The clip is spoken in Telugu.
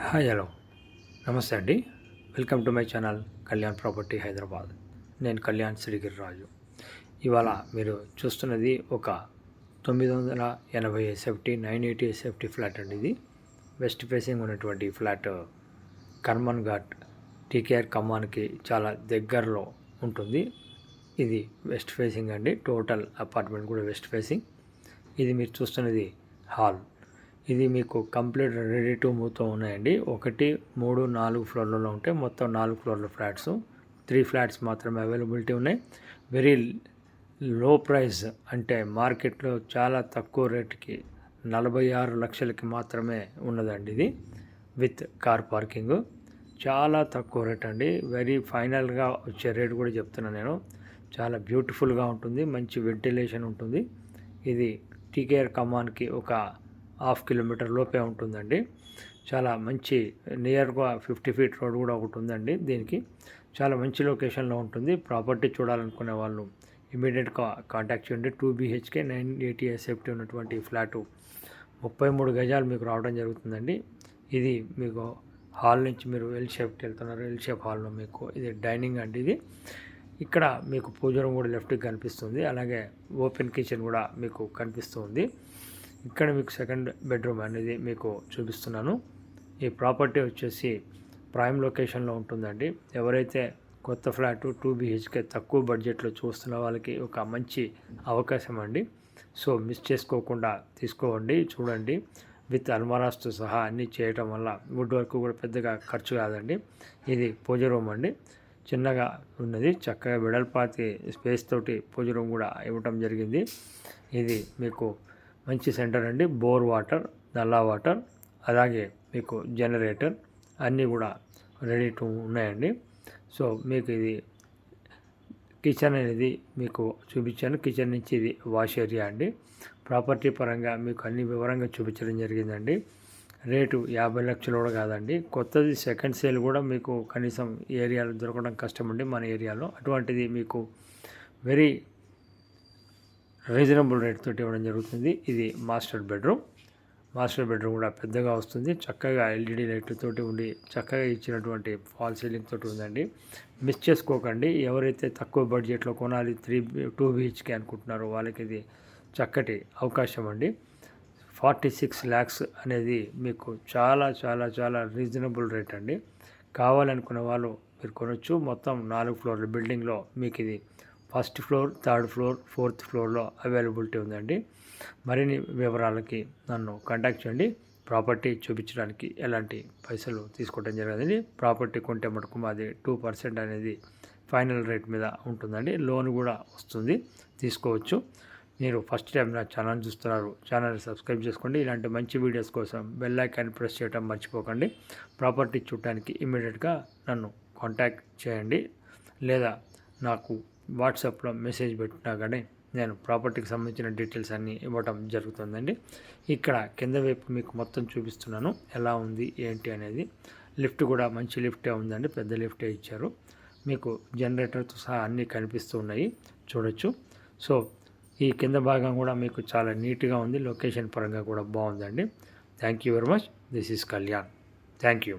Hi hello. నమస్తే అండి. Welcome to my channel Kalyan property Hyderabad. నేను కళ్యాణ్ శ్రీగిరిరాజు ఇవాళ మీరు చూస్తున్నది ఒక తొమ్మిది వందల ఎనభై SFT nine eighty SFT flat అండి ఇది. వెస్ట్ ఫేసింగ్ ఉన్నటువంటి ఫ్లాట్ కర్మన్ ఘాట్ టీకేఆర్ ఖమ్మానికి చాలా దగ్గరలో ఉంటుంది. ఇది వెస్ట్ ఫేసింగ్ అండి. టోటల్ అపార్ట్మెంట్ కూడా వెస్ట్ ఫేసింగ్. ఇది మీరు చూస్తున్నది హాల్. ఇది మీకు కంప్లీట్ రెడీ టు మూవ్తో ఉన్నాయండి. ఒకటి మూడు నాలుగు ఫ్లోర్లలో ఉంటే మొత్తం నాలుగు ఫ్లోర్ల ఫ్లాట్స్. త్రీ ఫ్లాట్స్ మాత్రమే అవైలబిలిటీ ఉన్నాయి. వెరీ లో ప్రైస్ అంటే మార్కెట్లో చాలా తక్కువ రేటుకి నలభై ఆరు లక్షలకి మాత్రమే ఉన్నదండి ఇది విత్ కార్ పార్కింగ్. చాలా తక్కువ రేట్ అండి. వెరీ ఫైనల్గా వచ్చే రేట్ కూడా చెప్తున్నాను నేను. చాలా బ్యూటిఫుల్గా ఉంటుంది. మంచి వెంటిలేషన్ ఉంటుంది. ఇది టీకేఆర్ కమాన్కి ఒక హాఫ్ కిలోమీటర్ లోపే ఉంటుందండి. చాలా మంచి నియర్గా ఫిఫ్టీ ఫీట్ రోడ్ కూడా ఒకటి ఉందండి దీనికి. చాలా మంచి లొకేషన్లో ఉంటుంది. ప్రాపర్టీ చూడాలనుకునే వాళ్ళు ఇమీడియట్గా కాంటాక్ట్ చేయండి. Two BHK nine eighty SFT ఉన్నటువంటి ఫ్లాటు. ముప్పై మూడు గజాలు మీకు రావడం జరుగుతుందండి. ఇది మీకు హాల్ నుంచి మీరు ఎల్ షేప్కి వెళ్తున్నారు. ఎల్ షేప్ హాల్లో మీకు ఇది డైనింగ్ అండి ఇది. ఇక్కడ మీకు పూజ రూమ్ కూడా లెఫ్ట్కి కనిపిస్తుంది. అలాగే ఓపెన్ కిచెన్ కూడా మీకు కనిపిస్తుంది. ఇక్కడ మీకు సెకండ్ బెడ్రూమ్ అనేది మీకు చూపిస్తున్నాను. ఈ ప్రాపర్టీ వచ్చేసి ప్రైమ్ లొకేషన్లో ఉంటుందండి. ఎవరైతే కొత్త ఫ్లాట్ టూ బీహెచ్కే తక్కువ బడ్జెట్లో చూస్తున్న వాళ్ళకి ఒక మంచి అవకాశం అండి. సో మిస్ చేసుకోకుండా తీసుకోండి చూడండి. విత్ అల్మారాస్తో సహా అన్నీ చేయటం వల్ల వుడ్ వర్క్ కూడా పెద్దగా ఖర్చు కాదండి. ఇది పూజ రూమ్ అండి. చిన్నగా ఉన్నది. చక్కగా వెడల్పాతి స్పేస్ తోటి పూజ రూమ్ కూడా ఇవ్వటం జరిగింది. ఇది మీకు మంచి సెంటర్ అండి. బోర్ వాటర్ నల్లా వాటర్ అలాగే మీకు జనరేటర్ అన్నీ కూడా రెడీ టు ఉన్నాయండి. సో మీకు ఇది కిచెన్ అనేది మీకు చూపించాను. కిచెన్ నుంచి ఇది వాష్ ఏరియా అండి. ప్రాపర్టీ పరంగా మీకు అన్ని వివరంగా చూపించడం జరిగిందండి. రేటు యాభై లక్షలు కూడా కాదండి. కొత్తది సెకండ్ సేల్ కూడా మీకు కనీసం ఏరియాలో దొరకడం కష్టం అండి మన ఏరియాలో. అటువంటిది మీకు వెరీ రీజనబుల్ రేట్ తోటి ఇవ్వడం జరుగుతుంది. ఇది మాస్టర్ బెడ్రూమ్. మాస్టర్ బెడ్రూమ్ కూడా పెద్దగా వస్తుంది. చక్కగా ఎల్ఈడి లైట్లతోటి ఉండి చక్కగా ఇచ్చినటువంటి ఫాల్ సీలింగ్ తోటి ఉందండి. మిస్ చేసుకోకండి. ఎవరైతే తక్కువ బడ్జెట్లో కొనాలి త్రీ టూ బీహెచ్కే అనుకుంటున్నారో వాళ్ళకి ఇది చక్కటి అవకాశం అండి. ఫార్టీ సిక్స్ ల్యాక్స్ అనేది మీకు చాలా చాలా చాలా రీజనబుల్ రేట్ అండి. కావాలనుకున్న వాళ్ళు మీరు కొనొచ్చు. మొత్తం నాలుగు ఫ్లోర్ల బిల్డింగ్లో మీకు ఇది first floor third floor fourth ఫ్లోర్లో అవైలబిలిటీ ఉందండి. మరిన్ని వివరాలకి నన్ను కాంటాక్ట్ చేయండి. ప్రాపర్టీ చూపించడానికి ఎలాంటి పైసలు తీసుకోవడం జరగదండి. ప్రాపర్టీ కొంటే మటుకు మాది టూ పర్సెంట్ అనేది ఫైనల్ రేట్ మీద ఉంటుందండి. లోన్ కూడా వస్తుంది. తీసుకోవచ్చు. మీరు ఫస్ట్ టైం నా ఛానల్ చూస్తున్నారు ఛానల్ సబ్స్క్రైబ్ చేసుకోండి. ఇలాంటి మంచి వీడియోస్ కోసం బెల్ ఐకాన్ ప్రెస్ చేయడం మర్చిపోకండి. ప్రాపర్టీ చూడటానికి ఇమీడియట్గా నన్ను కాంటాక్ట్ చేయండి. లేదా నాకు వాట్సాప్లో మెసేజ్ పెట్టినా కానీ నేను ప్రాపర్టీకి సంబంధించిన డీటెయిల్స్ అన్నీ ఇవ్వటం జరుగుతుందండి. ఇక్కడ కింద వైపు మీకు మొత్తం చూపిస్తున్నాను. ఎలా ఉంది ఏంటి అనేది. లిఫ్ట్ కూడా మంచి లిఫ్టే ఉందండి పెద్ద లిఫ్టే ఇచ్చారు. మీకు జనరేటర్తో సహా అన్నీ కనిపిస్తూ ఉన్నాయి చూడొచ్చు. సో ఈ కింద భాగం కూడా మీకు చాలా నీట్గా ఉంది లొకేషన్ పరంగా కూడా బాగుందండి. Thank you very much. This is Kalyan. Thank you.